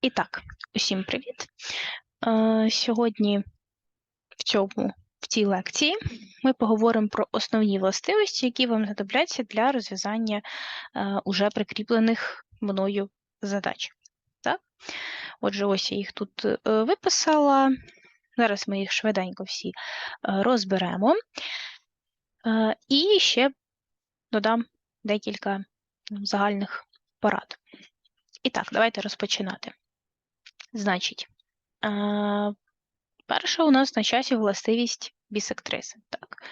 І так, усім привіт. Е, Сьогодні в цьому в цій лекції ми поговоримо про основні властивості, які вам знадобляться для розв'язання е, уже прикріплених мною задач. Так? Отже, ось я їх тут е, виписала. Зараз ми їх швиденько всі розберемо. І ще додам декілька загальних порад. І так, давайте розпочинати. Значить, е, перша у нас на часі властивість бісектриси. Так.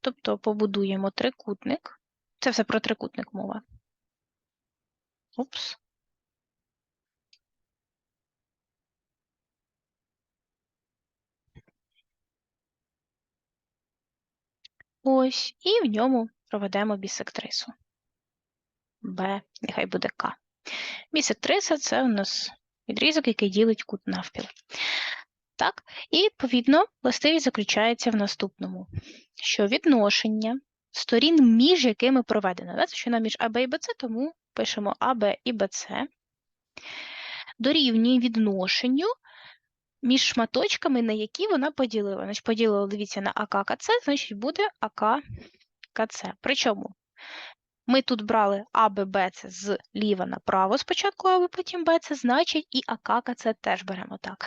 Тобто побудуємо трикутник. Це все про трикутник мова. Упс. Ось, і в ньому проведемо бісектрису. Б, нехай буде К. Бісектриса це у нас відрізок, який ділить кут навпіл. Так, і відповідно властивість заключається в наступному: що відношення сторін, між якими проведено. Це що нам між АБ і БЦ, тому пишемо АБ і БЦ, дорівнює відношенню між шматочками, на які вона поділила. Значить, поділила, дивіться, на АК КЦ, значить буде АК. Причому ми тут брали АБ, БЦ з ліва направо спочатку АБ, потім БЦ, значить і АК КЦ теж беремо так.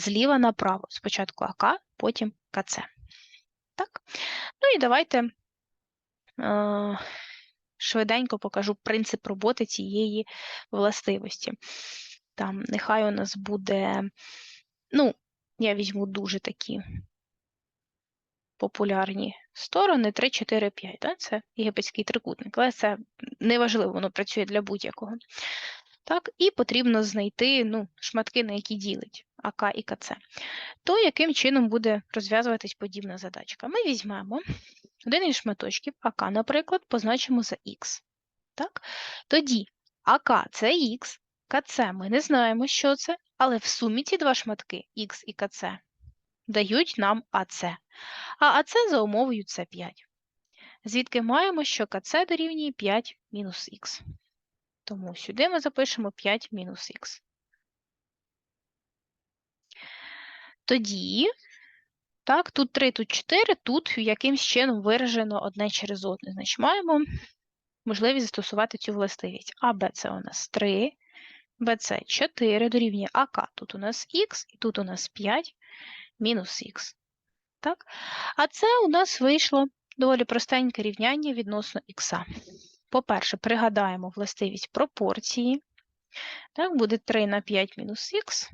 Зліва направо. Спочатку АК, потім КЦ. Так? Ну і давайте е, швиденько покажу принцип роботи цієї властивості. Там нехай у нас буде, ну, я візьму дуже такі популярні сторони 3, 4, 5. Да? Це єгипетський трикутник, але це неважливо, воно працює для будь-якого. Так, І потрібно знайти ну, шматки, на які ділить АК і КЦ. То яким чином буде розв'язуватись подібна задачка? Ми візьмемо один із шматочків АК, наприклад, позначимо за Х. Так? Тоді АК це Х, КЦ ми не знаємо, що це, але в сумі ці два шматки Х і КЦ дають нам АЦ. А АЦ за умовою це 5. Звідки маємо, що КЦ дорівнює 5 мінус х. Тому сюди ми запишемо 5 мінус х. Тоді, так, тут 3, тут 4, тут якимсь чином виражено одне через одне. Значить, маємо можливість застосувати цю властивість. А Б це у нас 3, БЦ 4 дорівнює АК. Тут у нас х, і тут у нас 5 мінус х. Так? А це у нас вийшло доволі простеньке рівняння відносно х. По-перше, пригадаємо властивість пропорції. Так, буде 3 на 5 мінус х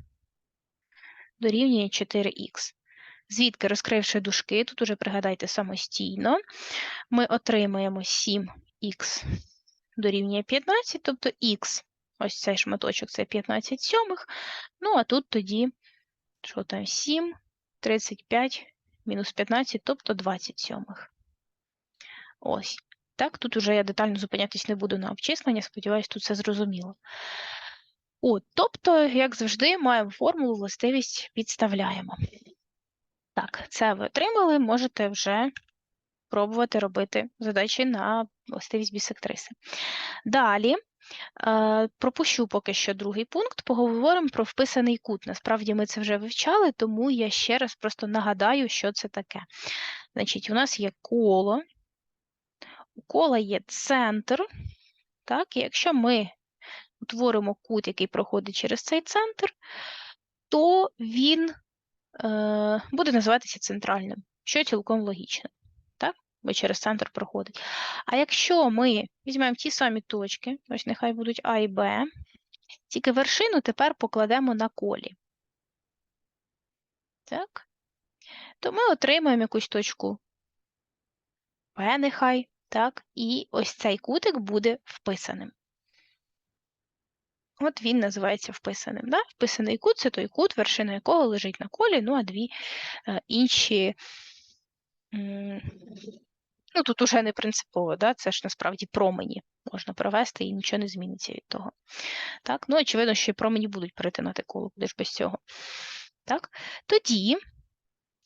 дорівнює 4х. Звідки, розкривши дужки, тут уже пригадайте самостійно, ми отримаємо 7х дорівнює 15, тобто х, ось цей шматочок це 15 сьомих, ну а тут тоді, що там, 7, 35, мінус 15, тобто 20 сьомих. Ось. Так, тут уже я детально зупинятись не буду на обчислення, сподіваюся, тут все зрозуміло. От, тобто, як завжди, маємо формулу, властивість підставляємо. Так, це ви отримали, можете вже пробувати робити задачі на властивість бісектриси. Далі, пропущу поки що другий пункт, поговоримо про вписаний кут. Насправді ми це вже вивчали, тому я ще раз просто нагадаю, що це таке. Значить, у нас є коло, у кола є центр, так, і якщо ми утворимо кут, який проходить через цей центр, то він е, буде називатися центральним, що цілком логічно? Бо через центр проходить. А якщо ми візьмемо ті самі точки, ось нехай будуть А і Б, тільки вершину тепер покладемо на колі. Так? То ми отримаємо якусь точку П, нехай, так, і ось цей кутик буде вписаним. От він називається вписаним. Да? Вписаний кут це той кут, вершина якого лежить на колі, ну а дві е, інші. Ну, тут уже не принципово, да? це ж насправді промені можна провести і нічого не зміниться від того. Так? Ну, очевидно, що і промені будуть перетинати коло, куди ж без цього. Так? Тоді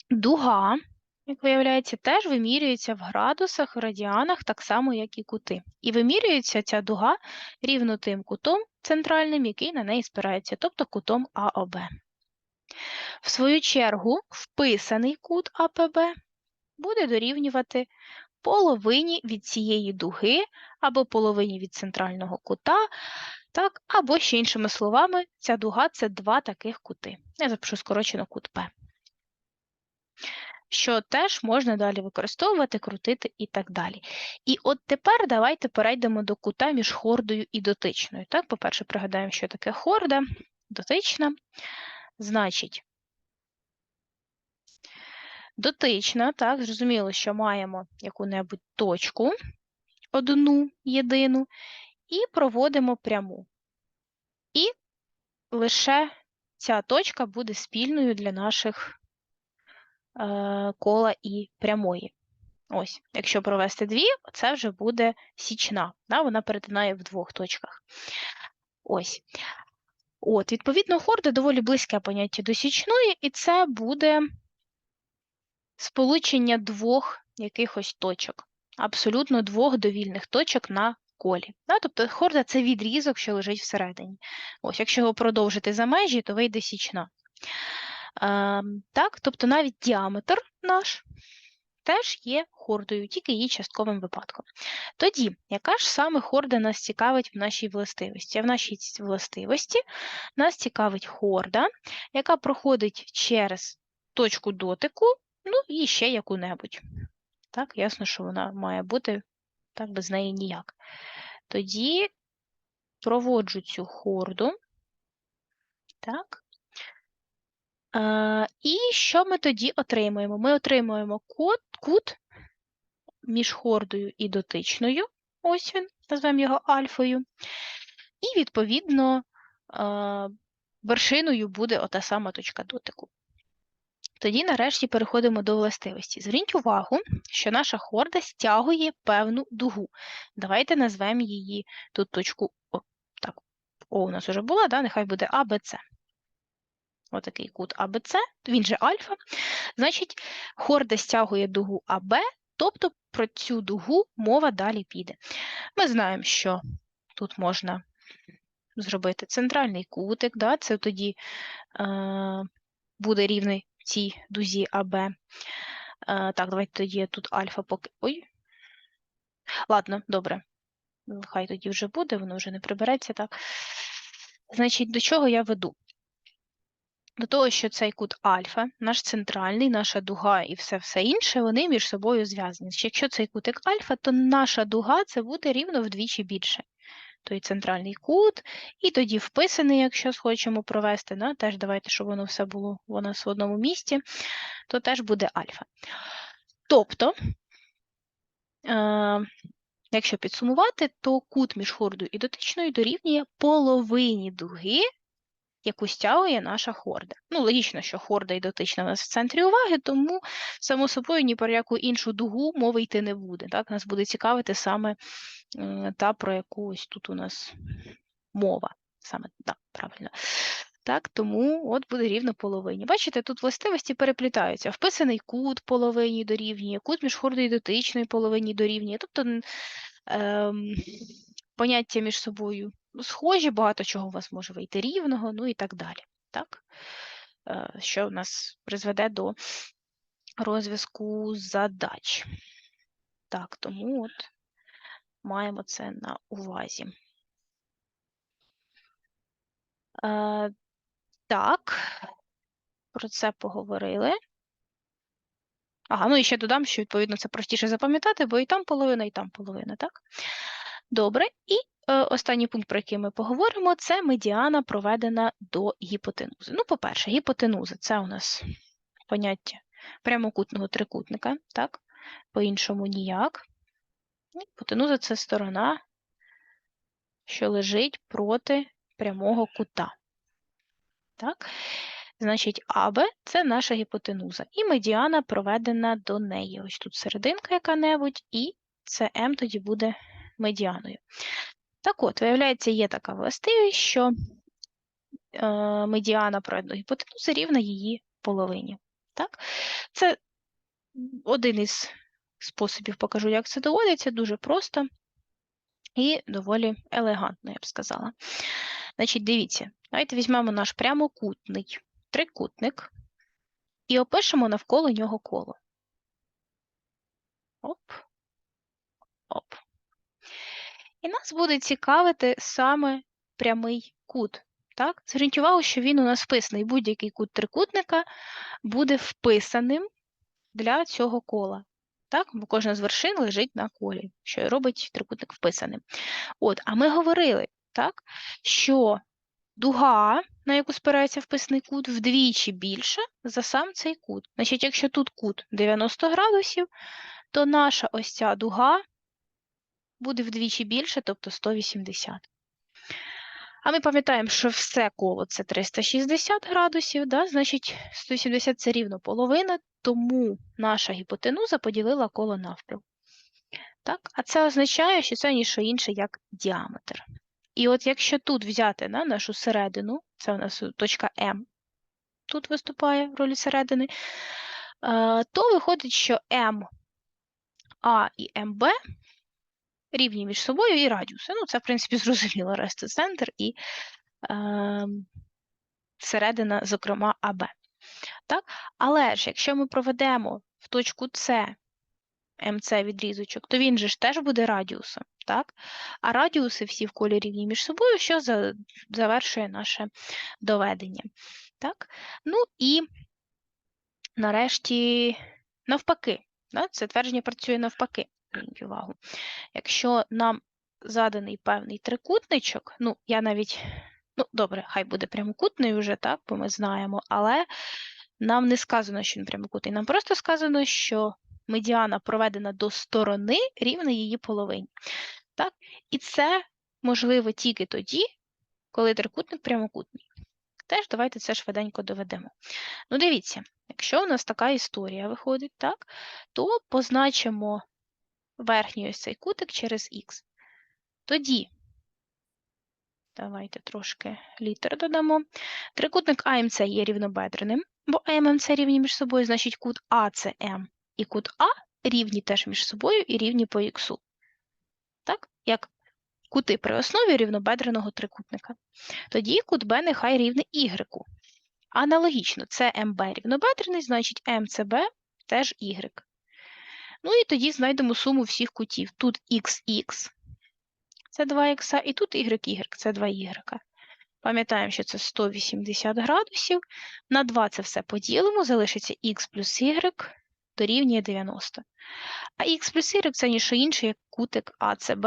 дуга, як виявляється, теж вимірюється в градусах, в радіанах, так само, як і кути. І вимірюється ця дуга рівно тим кутом, центральним, який на неї спирається, тобто кутом АОБ. В свою чергу, вписаний кут АПБ буде дорівнювати половині від цієї дуги або половині від центрального кута, так, або ще іншими словами, ця дуга це два таких кути. Я запишу скорочено кут П. Що теж можна далі використовувати, крутити і так далі. І от тепер давайте перейдемо до кута між хордою і дотичною. По-перше, пригадаємо, що таке хорда, дотична. Значить, дотична, так, зрозуміло, що маємо яку-небудь точку, одну єдину, і проводимо пряму. І лише ця точка буде спільною для наших е, кола і прямої. Ось, якщо провести дві, це вже буде січна. Да? Вона перетинає в двох точках. Ось. От, Відповідно, хорда доволі близьке поняття до січної, і це буде сполучення двох якихось точок, абсолютно двох довільних точок на колі. Да? Тобто хорда це відрізок, що лежить всередині. Ось, Якщо його продовжити за межі, то вийде січна. Е, так, Тобто навіть діаметр наш теж є хордою, тільки її частковим випадком. Тоді, яка ж саме хорда нас цікавить в нашій властивості? В нашій властивості нас цікавить хорда, яка проходить через точку дотику, ну і ще яку-небудь. Так, ясно, що вона має бути, так, без неї ніяк. Тоді проводжу цю хорду. Так. А, І що ми тоді отримуємо? Ми отримуємо кут, кут між хордою і дотичною, ось він, назвемо його альфою. І, відповідно, вершиною буде ота сама точка дотику. Тоді, нарешті, переходимо до властивості. Зверніть увагу, що наша хорда стягує певну дугу. Давайте назвемо її тут точку О. Так, О у нас вже була, да? нехай буде АБЦ. Отакий кут АБЦ, він же альфа. Значить, хорда стягує дугу АБ, тобто про цю дугу мова далі піде. Ми знаємо, що тут можна зробити центральний кутик, да? це тоді е, буде рівний цій дузі АБ. Е, так, давайте тоді тут альфа поки. Ой. Ладно, добре. Хай тоді вже буде, воно вже не прибереться, так. Значить, до чого я веду? До того, що цей кут альфа, наш центральний, наша дуга і все все інше, вони між собою зв'язані. Якщо цей кутик альфа, то наша дуга це буде рівно вдвічі більше той центральний кут, і тоді вписаний, якщо схочемо провести, да, теж давайте, щоб воно все було у нас в одному місці, то теж буде альфа. Тобто, е, якщо підсумувати, то кут між хордою і дотичною дорівнює половині дуги яку стягує наша хорда. Ну, логічно, що хорда і дотична нас в центрі уваги, тому, само собою, ні про яку іншу дугу мови йти не буде. Так? Нас буде цікавити саме та, про яку ось тут у нас мова. Саме так, правильно. Так, Тому от буде рівно половині. Бачите, тут властивості переплітаються. Вписаний кут половині дорівнює, кут між хордою і дотичною половині дорівнює. Тобто ем, поняття між собою схожі, багато чого у вас може вийти рівного, ну і так далі. Так? Е, що у нас призведе до розв'язку задач. Так, тому от маємо це на увазі. Е, Так, про це поговорили. Ага, ну і ще додам, що, відповідно, це простіше запам'ятати, бо і там половина, і там половина, так? Добре, і останній пункт, про який ми поговоримо, це медіана проведена до гіпотенузи. Ну, по-перше, гіпотенуза це у нас поняття прямокутного трикутника, так? По-іншому ніяк. Гіпотенуза це сторона, що лежить проти прямого кута. Так? Значить, АБ це наша гіпотенуза. І медіана проведена до неї. Ось тут серединка яка-небудь, і це М тоді буде медіаною. Так от, виявляється, є така властивість, що е, медіана проведеної гіпотенузи рівна її половині. Так? Це один із способів покажу, як це доводиться, дуже просто. і доволі елегантно, я б сказала. Значить, дивіться, давайте візьмемо наш прямокутний трикутник і опишемо навколо нього коло. Оп. Оп. І нас буде цікавити саме прямий кут. Так? Зверніть увагу, що він у нас вписаний. Будь-який кут трикутника буде вписаним для цього кола. Так? Бо кожна з вершин лежить на колі, що робить трикутник вписаним. От, А ми говорили, так, що дуга, на яку спирається вписаний кут, вдвічі більша за сам цей кут. Значить, якщо тут кут 90 градусів, то наша ось ця дуга буде вдвічі більше, тобто 180. А ми пам'ятаємо, що все коло це 360 градусів, да? значить 170 це рівно половина, тому наша гіпотенуза поділила коло навпіл. Так? А це означає, що це ніщо інше, як діаметр. І от якщо тут взяти да, нашу середину, це у нас точка М, тут виступає в ролі середини, то виходить, що МА і МБ рівні між собою і радіуси. Ну, це, в принципі, зрозуміло, рести центр і е, середина, зокрема, АБ. Так? Але ж, якщо ми проведемо в точку С МЦ відрізочок, то він же ж теж буде радіусом. Так? А радіуси всі в колі рівні між собою, що за, завершує наше доведення. Так? Ну і нарешті, навпаки, да? це твердження працює навпаки. Зверніть увагу. Якщо нам заданий певний трикутничок, ну, я навіть, ну, добре, хай буде прямокутний вже, так, бо ми знаємо, але нам не сказано, що він прямокутний. Нам просто сказано, що медіана проведена до сторони рівна її половині. Так? І це можливо тільки тоді, коли трикутник прямокутний. Теж давайте це швиденько доведемо. Ну, дивіться, якщо у нас така історія виходить, так, то позначимо верхній ось цей кутик через х. Тоді, давайте трошки літер додамо. Трикутник АМЦ є рівнобедреним, бо АММЦ рівні між собою, значить кут АЦМ і кут А рівні теж між собою і рівні по х. Так? Як кути при основі рівнобедреного трикутника. Тоді кут Б нехай рівний Y. Аналогічно, це МБ рівнобедрений, значить МЦБ теж Y. Ну і тоді знайдемо суму всіх кутів. Тут XX це 2х, і тут YY це 2y. Пам'ятаємо, що це 180 градусів. На 2 це все поділимо, залишиться х плюс y дорівнює 90. А х плюс y це ніщо інше, як кутик АЦБ,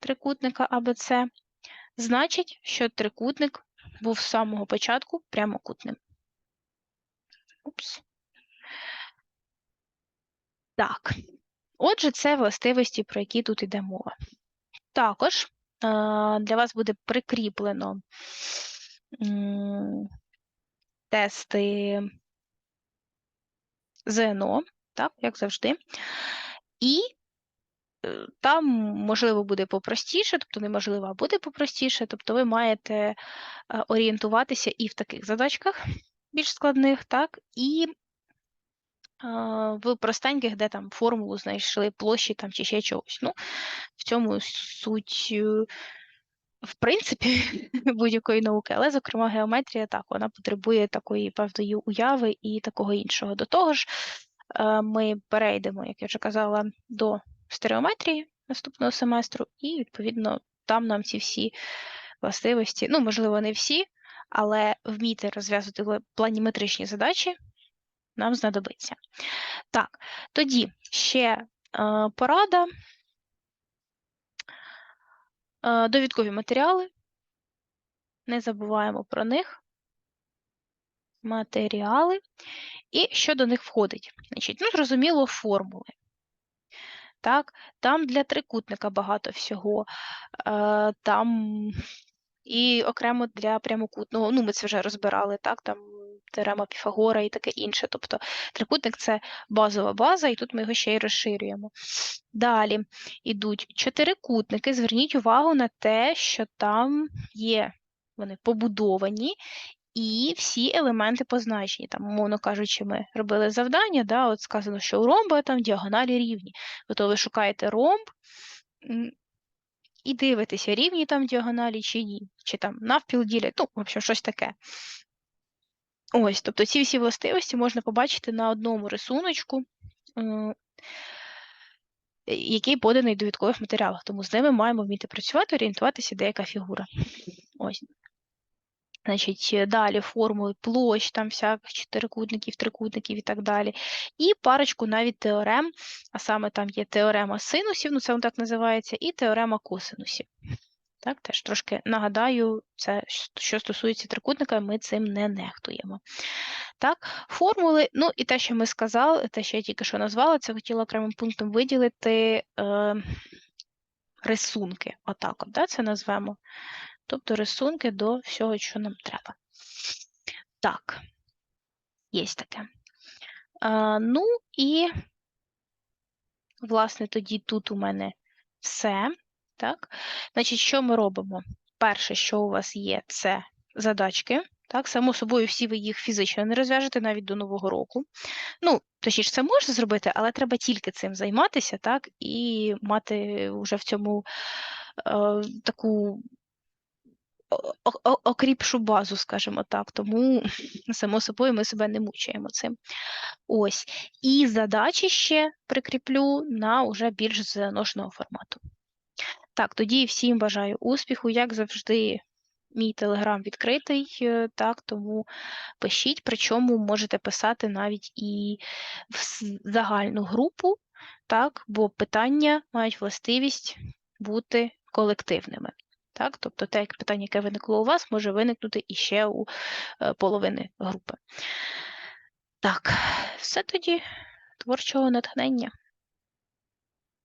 трикутника АБЦ. Значить, що трикутник був з самого початку прямокутним. Упс. Так, отже, це властивості, про які тут йде мова. Також для вас буде прикріплено тести ЗНО, так, як завжди. І е, там, можливо, буде попростіше, тобто неможливо, а буде попростіше, тобто ви маєте е, орієнтуватися і в таких задачках більш складних, так, і в простеньких, де там формулу знайшли площі там чи ще чогось. Ну, В цьому суть, е, в принципі, будь-якої науки, але, зокрема, геометрія так, вона потребує такої певної уяви і такого іншого. До того ж, е, ми перейдемо, як я вже казала, до стереометрії наступного семестру, і, відповідно, там нам ці всі властивості, ну, можливо, не всі, але вміти розв'язувати планіметричні задачі нам знадобиться. Так, тоді ще е, порада. Е, довідкові матеріали. Не забуваємо про них. Матеріали. І що до них входить? Значить, ну, зрозуміло, формули. Так, Там для трикутника багато всього. Е, там і окремо для прямокутного, ну, ми це вже розбирали, так, там теорема Піфагора і таке інше. Тобто трикутник це базова база, і тут ми його ще й розширюємо. Далі йдуть чотирикутники. Зверніть увагу на те, що там є вони побудовані, і всі елементи позначені. Там, умовно кажучи, ми робили завдання, да, от сказано, що у ромба там діагоналі рівні. То ви шукаєте ромб і дивитеся, рівні там діагоналі чи ні, чи там навпіл ділять, ну, в общем, щось таке. Ось, тобто ці всі властивості можна побачити на одному рисуночку, який поданий в довідкових матеріалах. Тому з ними маємо вміти працювати, орієнтуватися, де яка фігура. Ось. Значить, далі формули площ, там всяких чотирикутників, трикутників і так далі. І парочку навіть теорем, а саме там є теорема синусів, ну це воно так називається, і теорема косинусів. Так, теж трошки нагадаю, це що стосується трикутника, ми цим не нехтуємо. Так, формули, ну і те, що ми сказали, те, що я тільки що назвала, це хотіла окремим пунктом виділити е, рисунки. Отак, от, да, це назвемо. Тобто рисунки до всього, що нам треба. Так, є таке. А, Ну і, власне, тоді тут у мене все. Так, значить, що ми робимо? Перше, що у вас є, це задачки. Так, само собою, всі ви їх фізично не розв'яжете навіть до Нового року. Ну, точніше, це можна зробити, але треба тільки цим займатися, так, і мати вже в цьому е, таку окріпшу базу, скажімо так, тому, само собою, ми себе не мучаємо цим. Ось. І задачі ще прикріплю на уже більш заношеного формату. Так, тоді всім бажаю успіху, як завжди. Мій телеграм відкритий, е, так, тому пишіть, причому можете писати навіть і в загальну групу, так, бо питання мають властивість бути колективними. Так? Тобто те питання, яке виникло у вас, може виникнути іще у е, половини групи. Так, все тоді творчого натхнення.